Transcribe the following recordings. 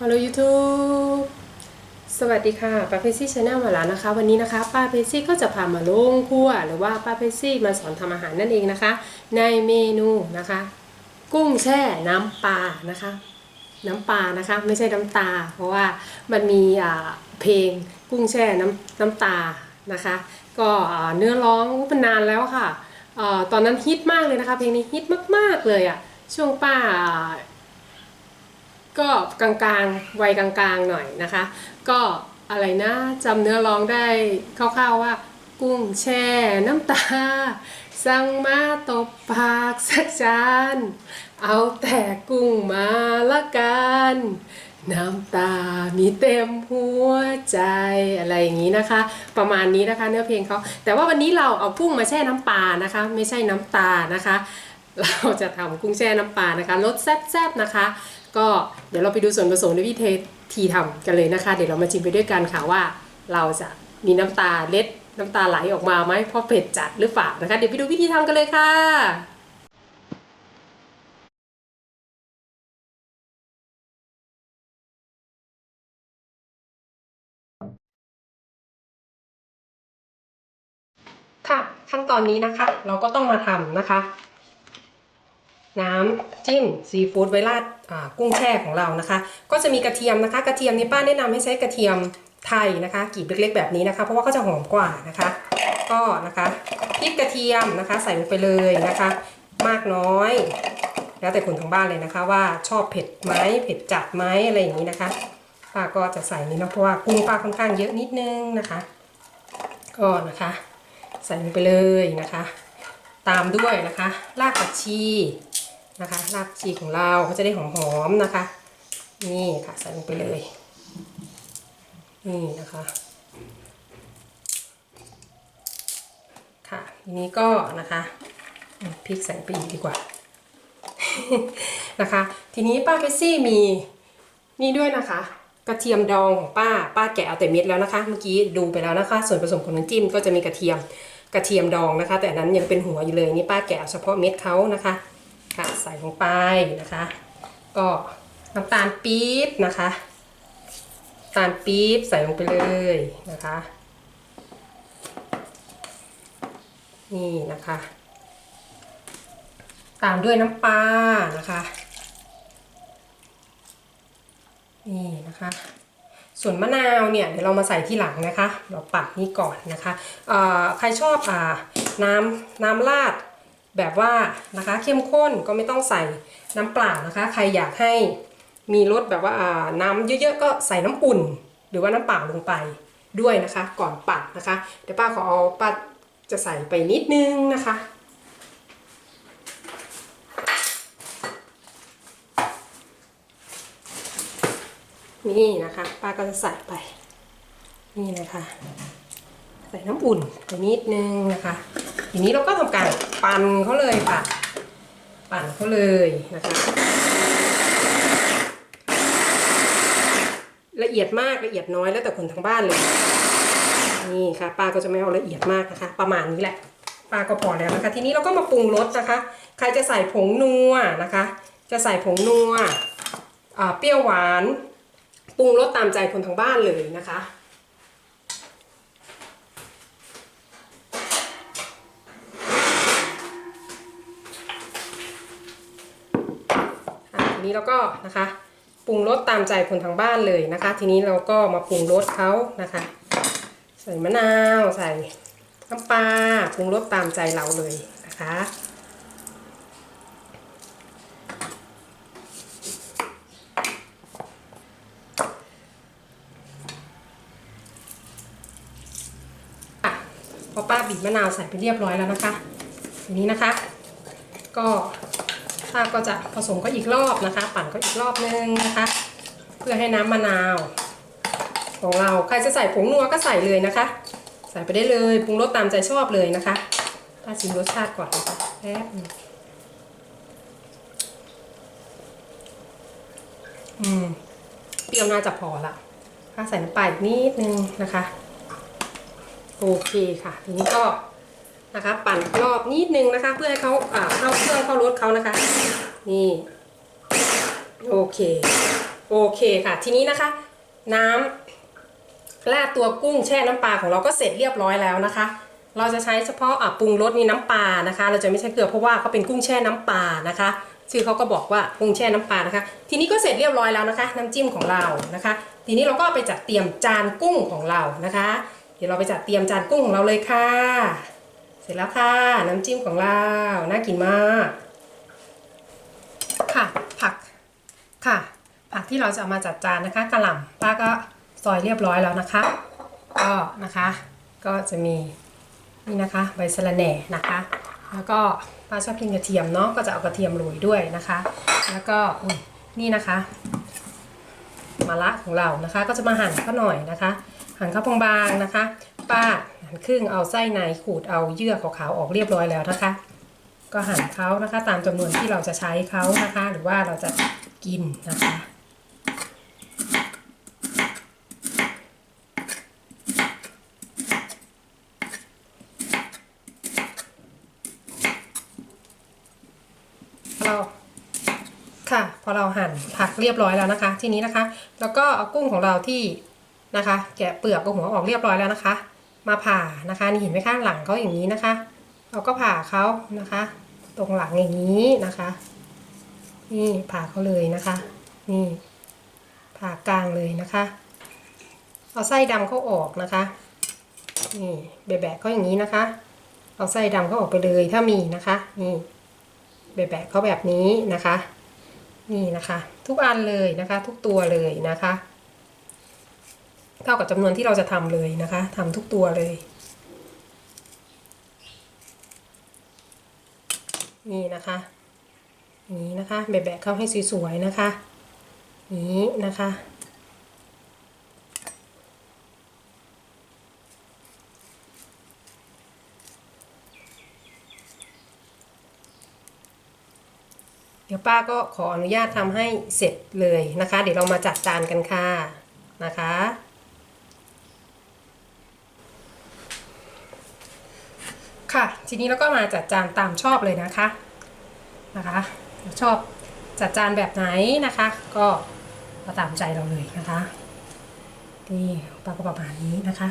ฮัลโหลยูทูบสวัสดีค่ะป้าเพซี่ชาแนลมาแล้วนะคะ วันนี้นะคะป้าเพซี่ก็จะพามาลงครัวหรือว่าป้าเพซี่มาสอนทำอาหารนั่นเองนะคะ ในเมนูนะคะ กุ้งแช่น้ำปลานะคะ น้ำปลานะคะไม่ใช่น้ำตา เพราะว่ามันมีอ่าเพลงกุ้งแช่น้ำน้ำตานะคะ ก็เนื้อร้องเป็นนานแล้วค่ะอตอนนั้นฮิตมากเลยนะคะ เพลงนี้ฮิตมากๆเลยอะช่วงป้า ก็กลางๆวัยกลางๆหน่อยนะคะ ก็อะไรนะจำเนื้อร้องได้คร่าวๆว่า กุ้งแช่น้ำตา สั่งมาตบปากสักจานเอาแต่กุ้งมาละกันน้ำตา มีเต็มหัวใจอะไรอย่างนี้นะคะ ประมาณนี้นะคะเนื้อเพลงเขาแต่ว่าวันนี้เราเอากุ้งมาแช่น้ำปลานะคะ ไม่ใช่น้ำตานะคะ เราจะทำกุ้งแช่น้ำปลานะคะรสแซ่บๆนะคะ ก็เดี๋ยวเราไปดูส่วนผสมในวิธีทำกันเลยนะคะ เดี๋ยวเรามาชิมไปด้วยกันค่ะว่า เราจะมีน้ำตาเล็ดน้ำตาไหลออกมาไหมเพราะเผ็ดจัดหรือเปล่านะคะ เดี๋ยวไปดูวิธีทำกันเลยค่ะค่ะขั้นตอนนี้นะคะ เราก็ต้องมาทำนะคะ น้ำจิ้มซีฟู้ดไวราดกุ้งแช่ของเรานะคะ ก็จะมีกระเทียมนะคะ กระเทียมนี้ป้าแนะนำให้ใช้กระเทียมไทยนะคะกีบเล็กๆแบบนี้นะคะ เพราะว่าก็จะหอมกว่านะคะ ก็นะคะพริกกระเทียมนะคะ ใส่ลงไปเลยนะคะ มากน้อย แล้วแต่คนทางบ้านเลยนะคะ ว่าชอบเผ็ดไหมเผ็ดจัดไหมอะไรอย่างนี้นะคะป้าก็จะใส่นี่นะเพราะว่ากุ้งป้าค่อนข้างเยอะนิดนึงนะคะ ก็นะคะ ใส่ลงไปเลยนะคะ ตามด้วยนะคะรากผักชี นะคะรากชีของเราก็จะได้หอมๆนะคะ นี่ค่ะใส่ลงไปเลย นี่นะคะค่ะทีนี้ก็นะคะพริกใส่ไปอีกดีกว่านะคะ ทีนี้ป้าเฟซซี่มีนี่ด้วยนะคะ กระเทียมดองของป้าป้าแกะเอาแต่เม็ดแล้วนะคะ เมื่อกี้ดูไปแล้วนะคะ ส่วนผสมของน้ำจิ้มก็จะมีกระเทียมกระเทียมดองนะคะ แต่อันนั้นยังเป็นหัวอยู่เลยนี่ป้าแกะเอาเฉพาะเม็ดเขานะคะ ค่ะใส่ลงไปนะคะ ก็น้ำตาลปี๊บนะคะตาลปี๊บใส่ลงไปเลยนะคะ นี่นะคะ ตามด้วยน้ำปลานะคะนี่นะคะ ส่วนมะนาวเนี่ยเดี๋ยวเรามาใส่ที่หลังนะคะ เราปัดนี่ก่อนนะคะเอ่อใครชอบอน้ำน้ำราด แบบว่านะคะเข้มข้นก็ไม่ต้องใส่น้ำเปล่านะคะ ใครอยากให้มีรสแบบว่าน้ำเยอะๆก็ใส่น้ำอุ่น หรือว่าน้ำเปล่าลงไปด้วยนะคะ ก่อนปัดนะคะเดี๋ยวป้าขอเอาป้าจะใส่ไปนิดนึงนะคะนี่นะคะป้าก็จะใส่ไป นี่นะคะ ใส่น้ำอุ่นไปนิดนึงนะคะ ทีนี้เราก็ทำการปั่นเขาเลยค่ะ ปั่นเขาเลยนะคะ ละเอียดมากละเอียดน้อยแล้วแต่คนทางบ้านเลย นี่ค่ะป้าก็จะไม่เอาละเอียดมากนะคะ ประมาณนี้แหละป้าก็พอแล้วนะคะ ทีนี้เราก็มาปรุงรสนะคะ ใครจะใส่ผงนัวนะคะ จะใส่ผงนัวเปรี้ยวหวาน ปรุงรสตามใจคนทางบ้านเลยนะคะ อะที นี้เราก็นะคะปรุงรสตามใจคนทางบ้านเลยนะคะ ทีนี้เราก็มาปรุงรสเขานะคะ ใส่มะนาวใส่น้ำปลาปรุงรสตามใจเราเลยนะคะค่ะพอป้าบีบมะนาวใส่ไปเรียบร้อยแล้วนะคะทีนี้นะคะ ก็ ป้าก็จะผสมก็อีกรอบนะคะ ปั่นก็อีกรอบนึงนะคะ เพื่อให้น้ำมะนาว ของเราใครจะใส่ผงนัวก็ใส่เลยนะคะ ใส่ไปได้เลยปรุงรสตามใจชอบเลยนะคะป้าชิมรสชาติก่อนนะคะแป๊บอืมเปรี้ยวน่าจะพอละถ้าใส่น้ำปลาอีกนิดนึงนะคะ โอเคค่ะทีนี้ก็ นะคะ ปั่นรอบนิดนึงนะคะ เพื่อให้เขาเข้าเครื่องเข้ารสเขานะคะ นี่โอเคโอเคค่ะ ทีนี้นะคะ น้ำราดตัวกุ้งแช่น้ำปลาของเราก็เสร็จเรียบร้อยแล้วนะคะ เราจะใช้เฉพาะะปรุงรสนี่น้ำปลานะคะ เราจะไม่ใช้เกลือเพราะว่าเขาเป็นกุ้งแช่น้ำปลานะคะชื่อเขาก็บอกว่ากุ้งแช่น้ำปลานะคะ ทีนี้ก็เสร็จเรียบร้อยแล้วนะคะ น้ำจิ้มของเรานะคะ ทีนี้เราก็ไปจัดเตรียมจานกุ้งของเรานะคะ เดี๋ยวเราไปจัดเตรียมจานกุ้งของเราเลยค่ะ สร็จแล้วค่ะ น้ำจิ้มของเราน่ากินมาก ค่ะ ผักค่ะ ผักที่เราจะเอามาจัดจานนะคะกระหล่ำป้าก็ซอยเรียบร้อยแล้วนะคะ ก็นะคะ ก็จะมีนี่นะคะ ใบสะระแหน่นะคะ แล้วก็ป้าชอบกินกระเทียมเนาะก็จะเอากระเทียมโรยด้วยนะคะ แล้วก็นี่นะคะมะระของเรานะคะ ก็จะมาหั่นข้าหน่อยนะคะ หั่นข้าวบางๆนะคะ ป้า หั่นครึ่งเอาไส้ในขูดเอาเยื่อขาวๆออกเรียบร้อยแล้วนะคะ ก็หั่นเขานะคะ ตามจำนวนที่เราจะใช้เขานะคะ หรือว่าเราจะกินนะคะเราค่ะ พอเราหั่นผักเรียบร้อยแล้วนะคะ ทีนี้นะคะ แล้วก็เอากุ้งของเราที่นะคะ แกะเปลือกกับหัวออกเรียบร้อยแล้วนะคะ มาผ่านะคะนี่เห็นไหมคะหลังเขาอย่างนี้นะคะ เราก็ผ่าเขานะคะ ตรงหลังอย่างนี้นะคะ นี่ผ่าเขาเลยนะคะ นี่ ผ่ากลางเลยนะคะเอาไส้ดำเขาออกนะคะ นี่แบะๆเขาอย่างนี้นะคะ เอาไส้ดำเขาออกไปเลยถ้ามีนะคะ นี่แบะๆเขาแบบนี้นะคะ นี่นะคะ ทุกอันเลยนะคะ ทุกตัวเลยนะคะ เท่ากับจำนวนที่เราจะทำเลยนะคะทำทุกตัวเลย นี่นะคะนี้นะคะแบะๆเข้าให้สวยๆนะคะนี้นะคะเดี๋ยวป้าก็ขออนุญาตทำให้เสร็จเลยนะคะ เดี๋ยวเรามาจัดจานกันค่ะนะคะ ค่ะ ทีนี้เราก็มาจัดจานตามชอบเลยนะคะนะคะชอบจัดจานแบบไหนนะคะ ก็มาตามใจเราเลยนะคะนี่ป้าก็ประมาณนี้นะคะ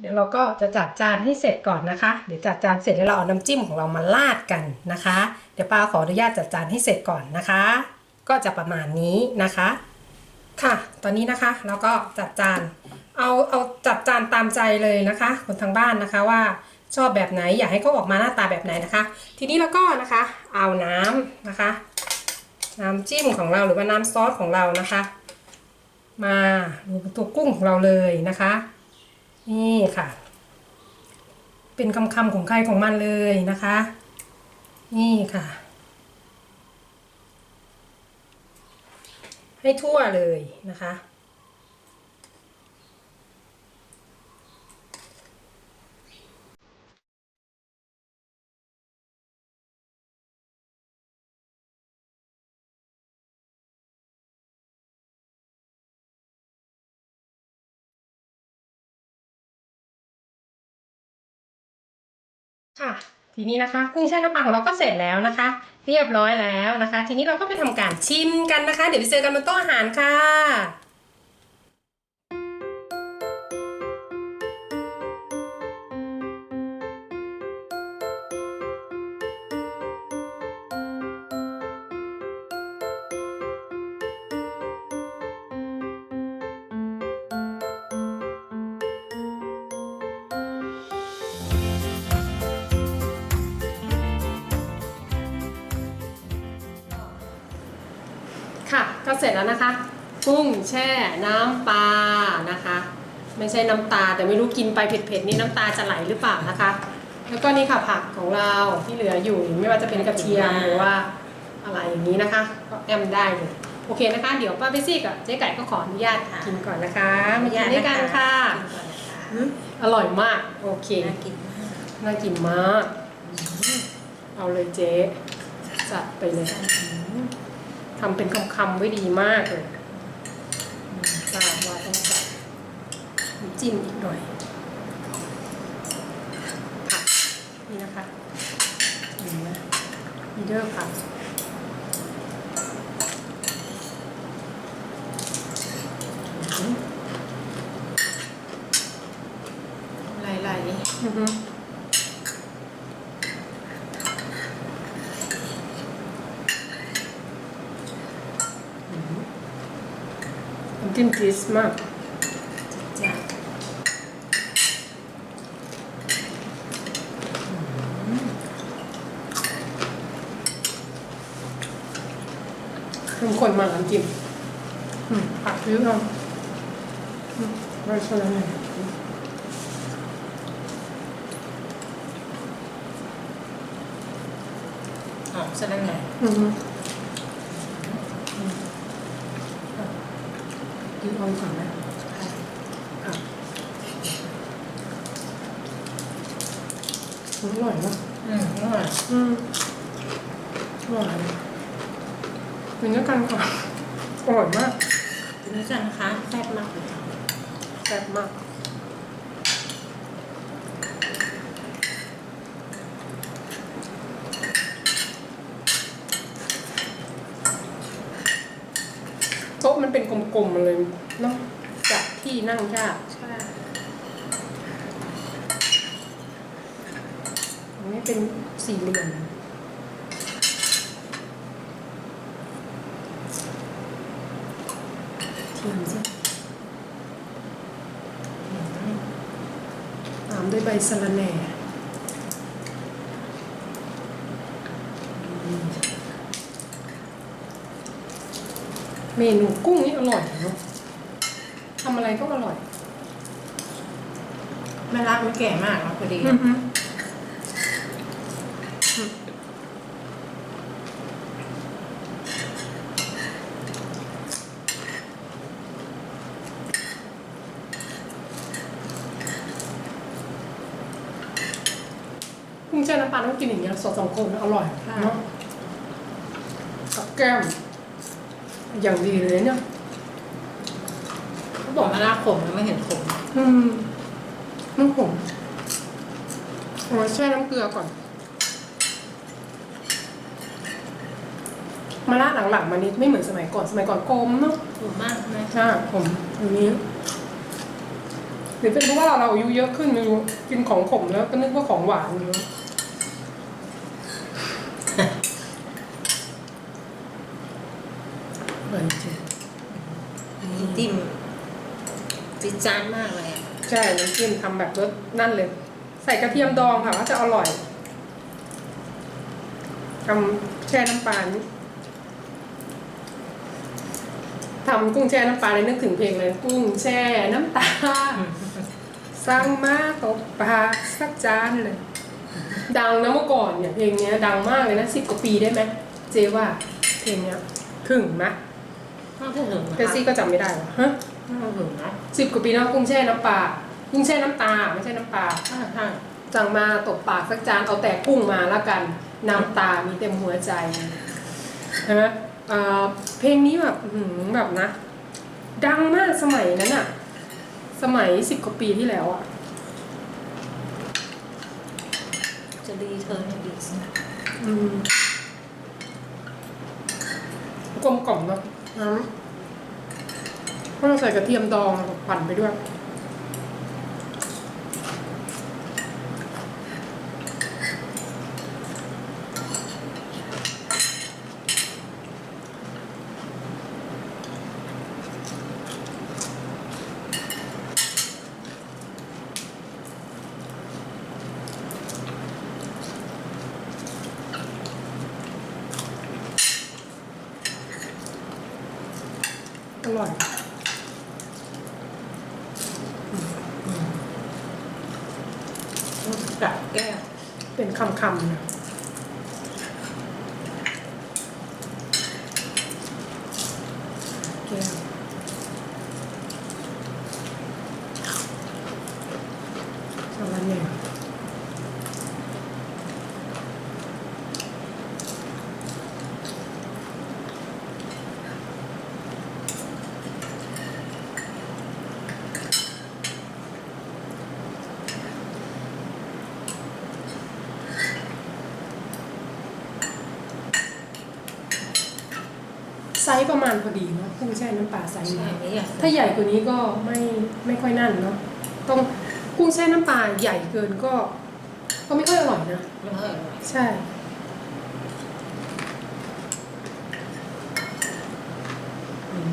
เดี๋ยวเราก็จะจัดจานให้เสร็จก่อนนะคะ เดี๋ยวจัดจานเสร็จแล้วเราเอาน้ำจิ้มของเรามาราดกันนะคะ เดี๋ยวป้าขออนุญาตจัดจานให้เสร็จก่อนนะคะ ก็จะประมาณนี้นะคะ ค่ะ ตอนนี้นะคะเราก็จัดจาน เอาเอาจัดจานตามใจเลยนะคะ คนทางบ้านนะคะว่าชอบแบบไหนอยากให้เขาออกมาหน้าตาแบบไหนนะคะ ทีนี้เราก็นะคะ เอาน้ำนะคะ น้ำจิ้มของเราหรือว่าน้ำซอสของเรานะคะ มาลงบนตัวกุ้งของเราเลยนะคะ นี่ค่ะ เป็นคำคำของใครของมันเลยนะคะ นี่ค่ะ ให้ทั่วเลยนะคะ ค่ะ ทีนี้นะคะกุ้งแช่น้ำปลาของเราก็เสร็จแล้วนะคะ เรียบร้อยแล้วนะคะ ทีนี้เราก็ไปทำการชิมกันนะคะ เดี๋ยวไปเจอกันบนโต๊ะอาหารค่ะ เสร็จแล้วนะคะกุ้งแช่น้ำปลานะคะ ไม่ใช่น้ำตาแต่ไม่รู้กินไปเผ็ดๆนี่น้ำตาจะไหลหรือเปล่านะคะ แล้วก็นี่ค่ะผักของเราที่เหลืออยู่ไม่ว่าจะเป็นกระเทียมหรือว่าอะไรอย่างนี้นะคะ ก็แอมได้เลยโอเคนะคะ เดี๋ยวป้าเบซี่กับเจ๊ไก่ก็ขออนุญาตกินก่อนนะคะมากินด้วยกันค่ะกินก่อนนะคะอร่อยมาก โอเค น่ากินมากน่ากินมาก เอาเลยเจ๊จัดไปเลย ทำเป็นคำๆไว้ดีมากเลยทราบว่าต้องใส่น้ำจิ้มอีกหน่อยผักนี่นะคะเห็นไหมมีเดอร์ผักไหลอือฮึน้ำ จิ้มชีสมากๆจ้ะเข้มข้นมากน้ำจิ้มอืมผักเยอะอะอืมไว้ช่วยหน่อยหอมซะแล้วไงอืมอืมอะกินออมก่อนไหมอะอร่อยเนอะ อืมอร่อย อืมอร่อย กินด้วยกันค่ะอร่อยมากกินด้วยกันนะคะแซ่บมากเลยแซ่บมาก โต๊ะมันเป็นกลมๆมาเลยเนาะจากที่นั่งยากใช่อันนี้เป็นสี่เหลี่ยมเทียมสิตามด้วย ใบสะระแหน่เมนูกุ้งนี่อร่อยเนาะทำอะไรก็อร่อย ไม่รักไม่แก่มากนะพอดี อือฮึกุ้งแช่น้ำป ลาต้องกินอย่างเงี้ยสดสองคนอร่อยเนาะกับแก้ม อย่างดีเลยเนี่ย เขาบอกไม่รักขมไม่เห็นขมอืมน้ำผมเอาไว้แช่น้ำเกลือก่อน มาละหลังๆมานิดไม่เหมือนสมัยก่อน สมัยก่อนกลมเนาะขมมากนะใช่ผมอย่างนี้หรือเป็นเพราะว่าเราอายุเยอะขึ้นไม่รู้กินของขมแล้วก็นึกว่าของหวานอยู่ ร่อยจริงน้ำจิ้มจิดจานมากเลยอะใช่น้ำจิ้มทำแบบรสนั่นเลย ใส่กระเทียมดองค่ะว่าจะอร่อยทำแช่น้ำปลานี่ทำกุ้งแช่น้ำปลาเลยนึกถึงเพลงเลย กุ้งแช่น้ำตาสั่งมาตบปลาสักจานเลย ดังนะเมื่อก่อนเนี่ยเพลงเนี้ยดังมากเลยนะสิบกว่าปีได้ไหมเจว่าเพลงเนี้ยถึงไหม น่าจะถึงนะเจสซี่ก็จำไม่ได้ว่ะฮะน่าจะถึงนะสิบกว่าปีแล้วกุ้งแช่น้ำปลากุ้งแช่น้ำตาไม่ใช่น้ำปลาใช่ใช่สั่งมาตบปากสักจานเอาแต่กุ้งมาแล้วกันน้ำตามีเต็มหัวใจใช่ไหมเอ่อเพลงนี้แบบอื้อหือแบบนะ ดังมากสมัยนั้นอะสมัยสิบกว่าปีที่แล้วอะจะดีเธอเนี่ยดีสิอืมกลมกล่อมเนาะ น้ำเพราะเราใส่กระเทียมดองปั่นไปด้วย ส์ประมาณพอดีเนาะกุ้งแช่น้ำปลาไซส์ใช่นี้ไม่อยากถ้าใหญ่กว่านี้ก็ไม่ไม่ค่อยนั่นเนาะต้องกุ้งแช่น้ำปลาใหญ่เกินก็ ก็ไม่ค่อยอร่อยนะไม่ค่อยอร่อยใช่อืม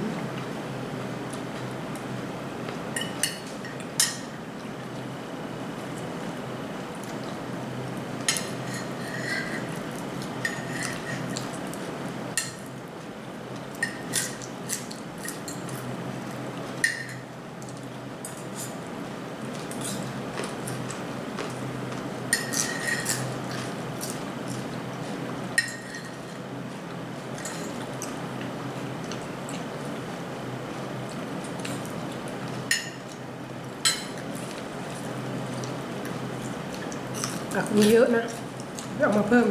ผัก มีเยอะนะเอามาเพิ่ม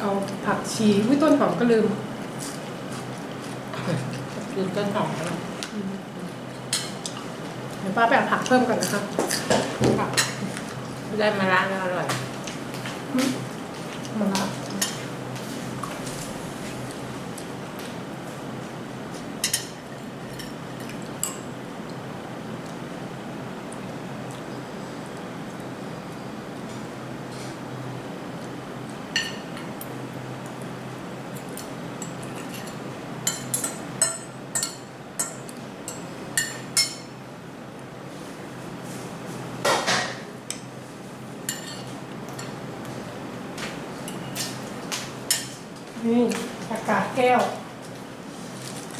เอาผักชีวิต้นหอมก็ลืมดูต้นหอมแล้วเดี๋ยวป้าไปเอาผักเพิ่มก่อนนะคะผักได้มาร้านแล้วอร่อย มาละนี่อากาศแก้ว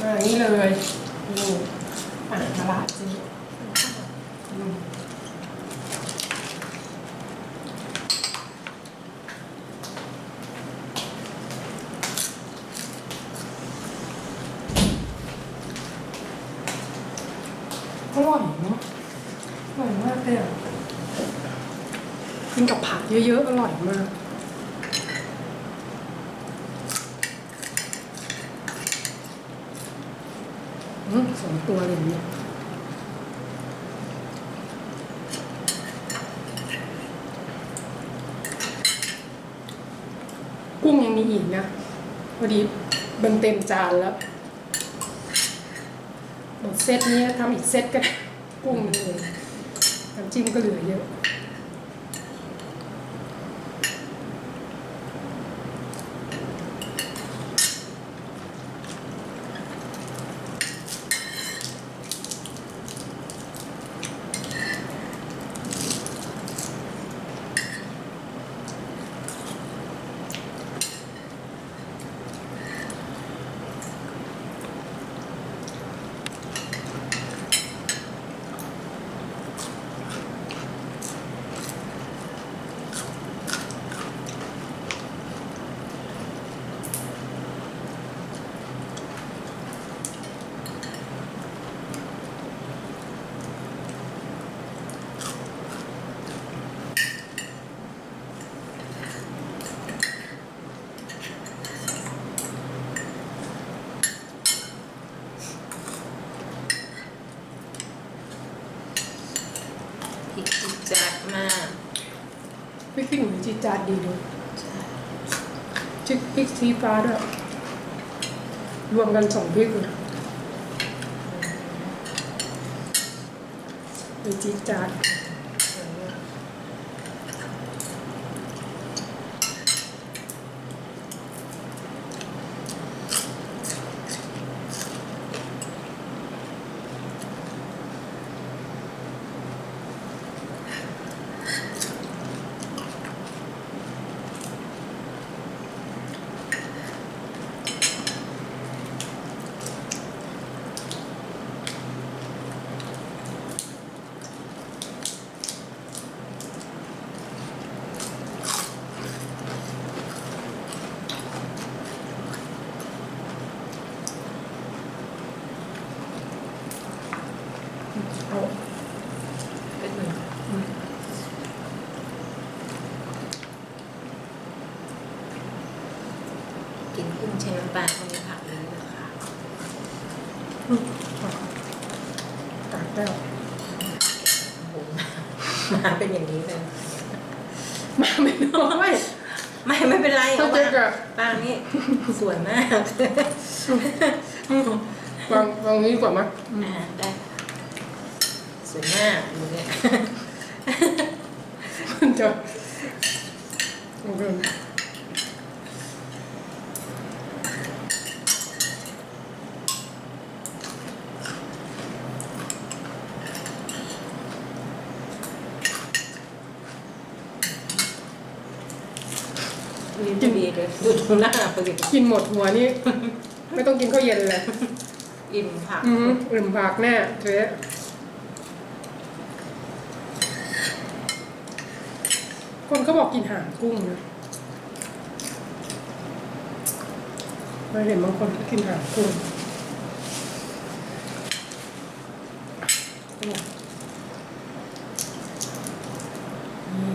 มาอย่าง นี้เลยนี่อะมาละจีอืมอร่อยเนาะอร่อยมากเลยอะกินกับผักเยอะๆ อร่อยมาก ตัวเลยเนี่ยกุ้งยังมีอีกนะพอดีมันเต็มจานแล้วหมดเซตนี้ทำอีกเซตก็ได้กุ้งเลยน้ำจิ้มก็เหลือเยอะ พริกจิจัดมาก พริกขี้หนู จีดจานดีเลยชิคพริกชี้ฟ้าด้วยรวมกันสองพริกเลยไปจีจาน ใช้น้ำปลาต้องมีผักเยอะๆค่ะตักแล้วโอ้โหมาเป็นอย่างนี้เลยมาไม่น้อยไม่ไม่เป็นไรเข้าใจว่ากับปางนี่สวยมากวางวางนี้ดีกว่ามั้ยอ่าได้สวยมากดูเนี่ยมันจะโอเค กิน ดีเลยดูตรงหน้าปกติกินหมดหัวนี่ ไม่ต้องกินข้าวเย็นเลย อิ่มผักอืมอื่มผักแน่เจ๊คนก็บอกกินหางกุ้งนะเราเห็นบางคนก็กินหางกุ้งนี่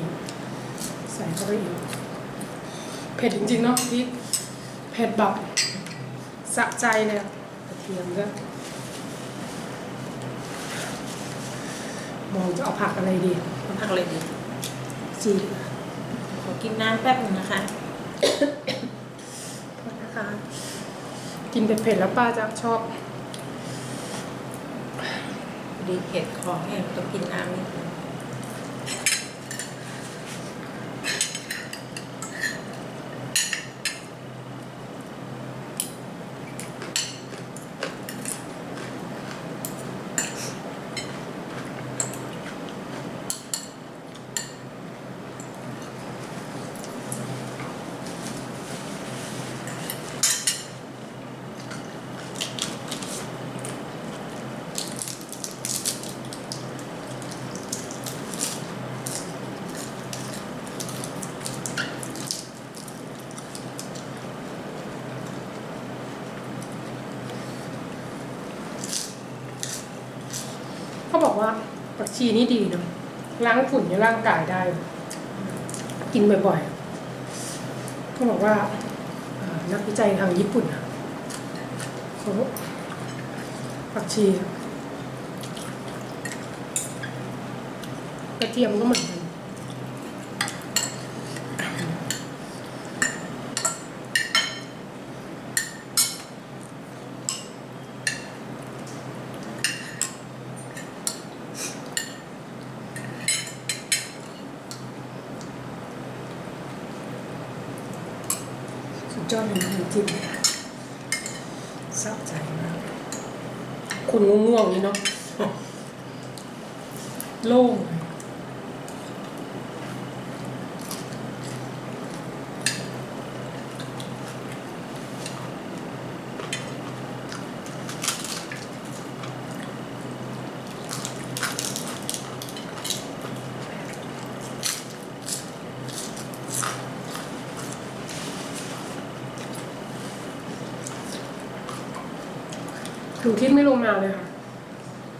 ใส่เข้าไปอีก เผ็ดจริงๆเนาะพริกเผ็ดแบบสะใจเลยอะกระเทียมก็มองจะเอาผักอะไรดีผักอะไรดี จีนขอกินน้ำแป๊บนึงนะคะโทษนะคะ กินเผ็ดๆแล้วป้าจะชอบพอดีเผ็ดคอแห้งต้องกินน้ำนิดนึง ชีนี่ดีเนาะล้างฝุ่นในร่างกายได้ กินบ่อยๆเขาบอกว่านักวิจัยทางญี่ปุ่นอะเขาผักชีกระเทียมก็เหมือนกัน สุด ยอดเศร้าใจมากคุณง่วงๆนี่เนาะ โล่งเลย ถึงคิดไม่ลงมาเลยค่ะ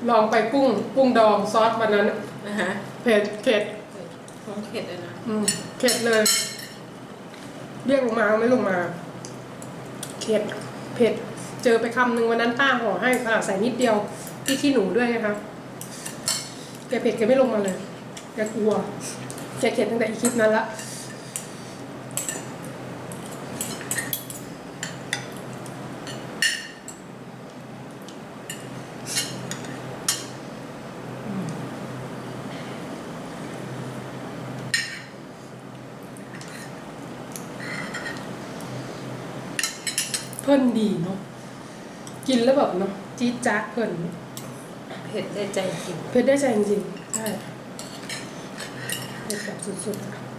ลองไปกุ้งกุ้งดองซอสวันนั้นนะฮะเผ็ดเผ็ดท้องเผ็ดเลยนะอืมเผ็ดเลย เรียกลงมาก็ไม่ลงมาเผ็ดเผ็ด เจอไปคำหนึ่งวันนั้นป้าห่อให้ค่ะใส่นิดเดียวที่ขี้หนูด้วยนะคะแกเผ็ดแกไม่ลงมาเลยแกกลัวแกเข็ดตั้งแต่อีคลิปนั้นละ พิ่นดีเนาะกินแล้วแบบเนาะจี๊ดจ๊าดเพิ่นเผ็ดได้ใจจริง เผ็ดได้ใจจริงๆใช่เผ็ดแบบสุดๆอะ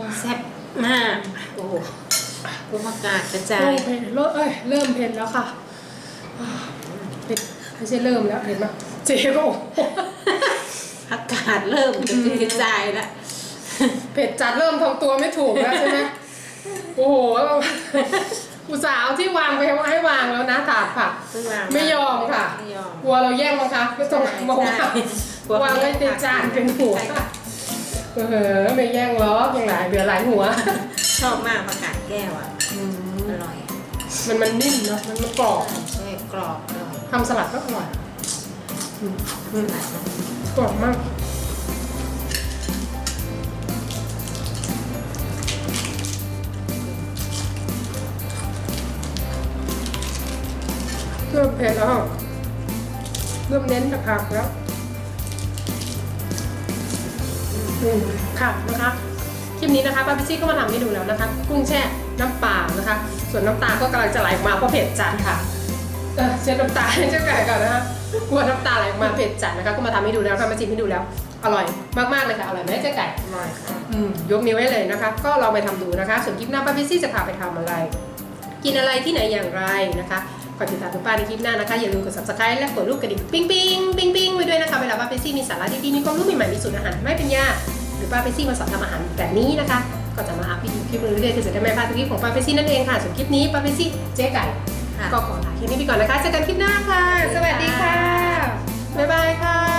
ว้า แซ่บมาก กาศกระจา เริ่ ย มเผ็ด เริ่มเอ้ยเริ่มเผ็ดแล้วค่ะอ่าเผ็ดไม่ใช่เริ่มแล้วเห็นไหมเจ๊ก็โอ้โหอากาศเริ่มกระจายแล้ว เผ็ดจัดเริ่มทำตัวไม่ถูกแล้วใช่ไหมโอ้โหเราอุตส่าห์เอาที่วางไปให้วางแล้วนะถาดผักไม่ยอมค่ะไม่ยอม กลัวเราแย่งมั้งคะก็ต้องมาวางใช่กลัววางไว้ในจานเป็นหัวใช่ค่ะ เออไม่แย่งล้อกยังหลายเหลือหลายหัว ชอบมากผักกาดแก้วอะอร่อย มันมันนิ่มเนาะมันมันกรอบใช่กรอบอร่อยทำสลัดก็อร่อยอืมกรอบมากเริ่มเผ็ดแล้วเริ่มเน้นแต่ผักแล้วอืมค่ะนะคะ คลิปนี้นะคะป้าพิซี่ก็มาทำให้ดูแล้วนะคะ กุ้งแช่น้ำปลานะคะ ส่วนน้ำตาก็กำลังจะไหลออกมาเพราะเผ็ดจัดค่ะเออเช็ดน้ำตาให้เจ้าไก่ก่อนนะคะกลัวน้ำตาไหลออกมาเผ็ดจัดนะคะก็มาทำให้ดูแล้วทำมาชิมให้ดูแล้ว อร่อยมากๆเลยค่ะอร่อยไหมเจ้าไก่อร่อยค่ะอืมยกนิ้วให้เลยนะคะ ก็ลองไปทำดูนะคะ ส่วนคลิปหน้าป้าพิซี่จะพาไปทำอะไร กินอะไรที่ไหนอย่างไรนะคะกดติดตามคุณป้าในคลิปหน้านะคะ อย่าลืมกด subscribe และกดรูปกระดิ่งปิ๊งปิ๊งปิ๊งปิ๊งไว้ด้วยนะคะ เวลาป้าเปซี่มีสาระดีๆมีความรู้ใหม่ๆมีสูตรอาหารไม่เป็นยากหรือ ป้าเปซี่มาสอนทำอาหารแบบนี้นะคะ ก็จะมาอัพวิดีโอคลิปเรื่อยๆที่จะได้ไม่พลาดทุกคลิปของป้าเปซี่นั่นเองค่ะส่วนคลิปนี้ป้าเปซี่เจ๊ไก่ก็ขอลาคลิปนี้ไปก่อนนะคะเจอกันคลิปหน้าค่ะ สวัสดีค่ะบ๊ายบายค่ะ